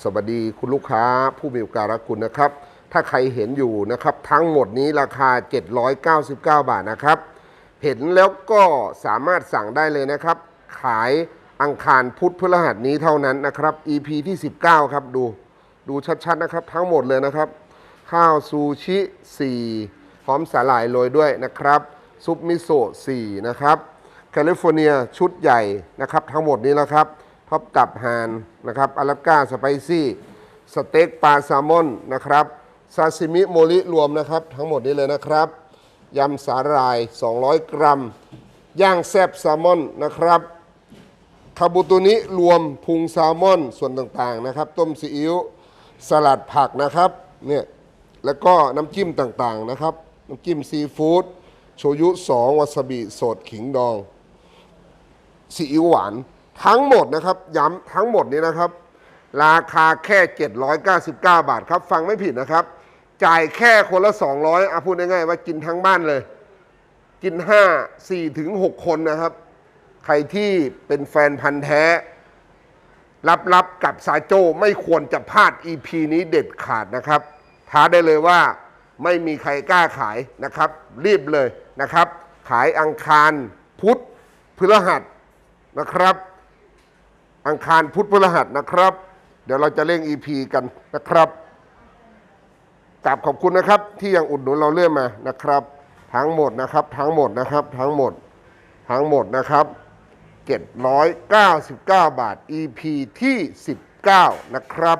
สวัสดีคุณลูกค้าผู้มีอุปการะคุณนะครับ ถ้าใครเห็นอยู่นะครับ ทั้งหมดนี้ราคา 799 บาทนะครับ เห็นแล้วก็สามารถสั่งได้เลยนะครับ ขายอังคารพุธพฤหัสนี้เท่านั้นนะครับ EP ที่ 19 ครับดูดูชัดๆนะครับ ทั้งหมดเลยนะครับ ข้าวซูชิ4พร้อมสาหร่ายโรยด้วยนะครับ ซุปมิโซะ4นะครับแคลิฟอร์เนียชุดใหญ่นะครับ ทั้งหมดนี้นะครับ ท็อปกับฮานนะครับอลาสก้าสไปซี่สเต็กปลาแซลมอนนะครับซาซิมิโมริรวมนะครับ ทั้งหมดนี้เลยนะครับยำสาหร่าย 200 กรัม ย่างแซบแซลมอนนะครับคาบูตุนิรวมพุงแซลมอนส่วนต่างๆนะครับ ต้มซีอิ๊วสลัดผักนะครับเนี่ยแล้วก็น้ำจิ้มต่างๆนะครับ น้ำจิ้มซีฟู้ดโชยุ 2วาซาบิสดขิงดองซีอิ๊วหวาน ทั้งหมดนะครับย้ำทั้งหมดนี้นะครับ ราคาแค่ 799 บาทครับ ฟังไม่ผิดนะครับ จ่ายแค่คนละ 200อะพูดง่ายๆว่ากินทั้งบ้านเลย กิน 5 4ถึง6คนนะครับ ใครที่เป็นแฟนพันธ์แท้ รับๆกับซาโจไม่ควรจะพลาด EP นี้เด็ดขาดนะครับ ท้าได้เลยว่าไม่มีใครกล้าขายนะครับ รีบเลยนะครับ ขายอังคารพุธพฤหัสนะครับ อังคารพุธพฤหัสนะครับ เดี๋ยวเราจะเร่ง EP กันนะครับกราบขอบคุณนะครับ ที่ยังอุดหนุนเราเรื่อยมานะครับ ทั้งหมดนะครับ ทั้งหมดนะครับ ทั้งหมด ทั้งหมดนะครับ 799 บาท EP ที่ 19 นะครับ